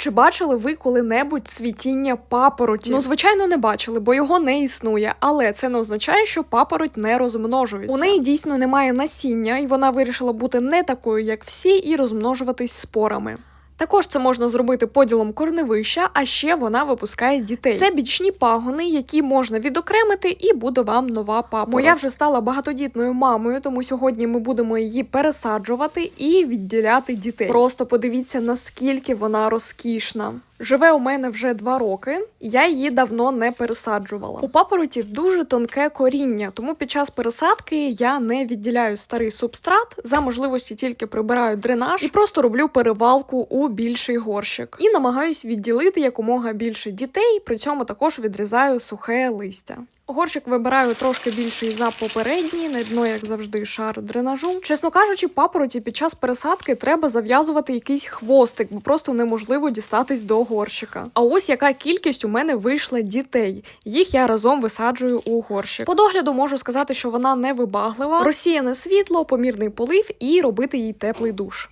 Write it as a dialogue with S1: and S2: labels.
S1: Чи бачили ви коли-небудь цвітіння папороті? Ну, звичайно, не бачили, бо його не існує. Але це не означає, що папороть не розмножується. У неї дійсно немає насіння, і вона вирішила бути не такою, як всі, і розмножуватись спорами. Також це можна зробити поділом корневища, а ще вона випускає дітей. Це бічні пагони, які можна відокремити, і буде вам нова папа. Моя вже стала багатодітною мамою, тому сьогодні ми будемо її пересаджувати і відділяти дітей. Просто подивіться, наскільки вона розкішна. Живе у мене вже два роки, я її давно не пересаджувала. У папороті дуже тонке коріння, тому під час пересадки я не відділяю старий субстрат, за можливості тільки прибираю дренаж і просто роблю перевалку у більший горщик. І намагаюсь відділити якомога більше дітей, при цьому також відрізаю сухе листя. Горщик вибираю трошки більший за попередній, на дно, як завжди, шар дренажу. Чесно кажучи, папороті під час пересадки треба зав'язувати якийсь хвостик, бо просто неможливо дістатись до горщика. А ось яка кількість у мене вийшла дітей. Їх я разом висаджую у горщик. По догляду можу сказати, що вона не вибаглива, розсіяне світло, помірний полив і робити їй теплий душ.